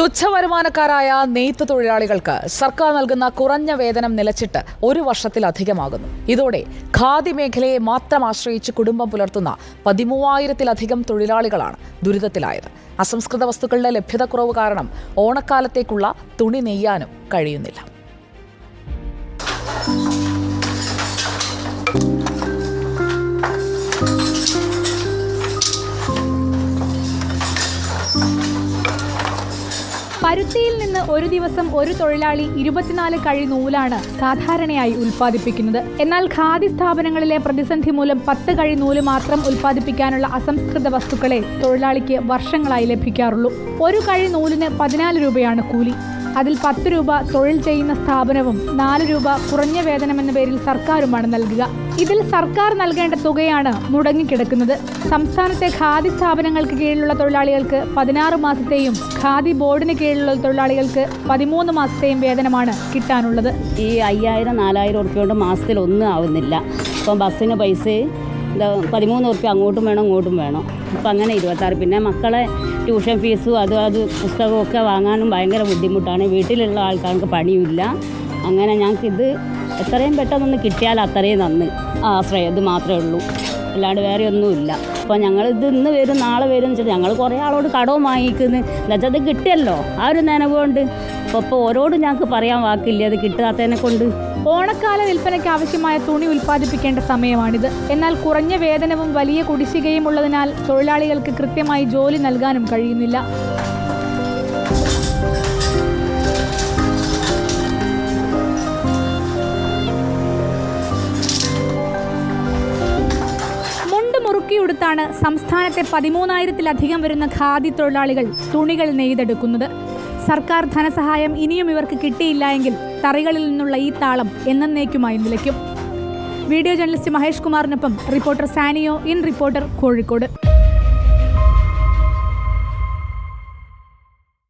തുച്ഛവരുമാനക്കാരായ നെയ്ത്ത് തൊഴിലാളികൾക്ക് സർക്കാർ നൽകുന്ന കുറഞ്ഞ വേതനം നിലച്ചിട്ട് ഒരു വർഷത്തിലധികമാകുന്നു. ഇതോടെ ഖാദി മേഖലയെ മാത്രം ആശ്രയിച്ച് കുടുംബം പുലർത്തുന്ന പതിമൂവായിരത്തിലധികം തൊഴിലാളികളാണ് ദുരിതത്തിലായത്. അസംസ്കൃത വസ്തുക്കളുടെ ലഭ്യതക്കുറവ് കാരണം ഓണക്കാലത്തേക്കുള്ള തുണി നെയ്യാനും കഴിയുന്നില്ല. പരുത്തിയിൽ നിന്ന് ഒരു ദിവസം ഒരു തൊഴിലാളി ഇരുപത്തിനാല് കഴി നൂലാണ് സാധാരണയായി ഉൽപ്പാദിപ്പിക്കുന്നത്. എന്നാൽ ഖാദി സ്ഥാപനങ്ങളിലെ പ്രതിസന്ധി മൂലം പത്ത് കഴി നൂൽ മാത്രം ഉൽപ്പാദിപ്പിക്കാനുള്ള അസംസ്കൃത വസ്തുക്കളെ തൊഴിലാളിക്ക് വർഷങ്ങളായി ലഭിക്കാറുള്ളൂ. ഒരു കഴി നൂലിന് പതിനാല് രൂപയാണ് കൂലി. അതിൽ പത്ത് രൂപ തൊഴിൽ ചെയ്യുന്ന സ്ഥാപനവും നാല് രൂപ കുറഞ്ഞ എന്ന പേരിൽ സർക്കാരുമാണ് നൽകുക. ഇതിൽ സർക്കാർ നൽകേണ്ട തുകയാണ് മുടങ്ങിക്കിടക്കുന്നത്. സംസ്ഥാനത്തെ ഖാദി സ്ഥാപനങ്ങൾക്ക് കീഴിലുള്ള തൊഴിലാളികൾക്ക് പതിനാറ് മാസത്തെയും ഖാദി ബോർഡിന് കീഴിലുള്ള തൊഴിലാളികൾക്ക് പതിമൂന്ന് മാസത്തെയും വേതനമാണ് കിട്ടാനുള്ളത്. ഈ അയ്യായിരം നാലായിരം ഉറുപ്പ്യ കൊണ്ട് മാസത്തിൽ ഒന്നും ആവുന്നില്ല. ഇപ്പം ബസ്സിന് പൈസ എന്താ പതിമൂന്ന് ഉറുപ്പ്യ അങ്ങോട്ടും വേണം ഇങ്ങോട്ടും വേണം. അപ്പം അങ്ങനെ ഇരുപത്താറ്. പിന്നെ മക്കളെ ട്യൂഷൻ ഫീസും അതും അത് പുസ്തകമൊക്കെ വാങ്ങാനും ഭയങ്കര ബുദ്ധിമുട്ടാണ്. വീട്ടിലുള്ള ആൾക്കാർക്ക് പണിയില്ല അങ്ങനെ ഞങ്ങൾക്ക് ഇത് എത്രയും പെട്ടെന്നൊന്ന് കിട്ടിയാൽ അത്രയും നന്ന് ആശ്രയം ഇത് മാത്രമേ ഉള്ളൂ. അല്ലാണ്ട് വേറെ ഒന്നുമില്ല. അപ്പോൾ ഞങ്ങൾ ഇത് ഇന്ന് വരും നാളെ വരും എന്ന് വെച്ചാൽ ഞങ്ങൾ കുറേ ആളോട് കടവും വാങ്ങിക്കുന്നു. എന്നുവെച്ചാൽ അത് കിട്ടിയല്ലോ. ആ ഒരു നനവ് കൊണ്ട്. അപ്പോൾ ഇപ്പോൾ ഓരോടും ഞങ്ങൾക്ക് പറയാൻ വാക്കില്ല. അത് കിട്ടാത്തതിനെ കൊണ്ട്. ഓണക്കാല വിൽപ്പനയ്ക്ക് ആവശ്യമായ തുണി ഉൽപ്പാദിപ്പിക്കേണ്ട സമയമാണിത്. എന്നാൽ കുറഞ്ഞ വേതനവും വലിയ കുടിശ്ശികയും ഉള്ളതിനാൽ തൊഴിലാളികൾക്ക് കൃത്യമായി ജോലി നൽകാനും കഴിയുന്നില്ല. മുണ്ട് സംസ്ഥാനത്തെ പതിമൂന്നായിരത്തിലധികം വരുന്ന ഖാദി തൊഴിലാളികൾ തുണികൾ നെയ്തെടുക്കുന്നത്. സർക്കാർ ധനസഹായം ഇനിയും ഇവർക്ക് കിട്ടിയില്ല എങ്കിൽ തറികളിൽ നിന്നുള്ള ഈ താളം എന്നേക്കുമായി നിലയ്ക്കും. Video journalist Mahesh കുമാറിനൊപ്പം reporter Saniyo in reporter Kozhikode.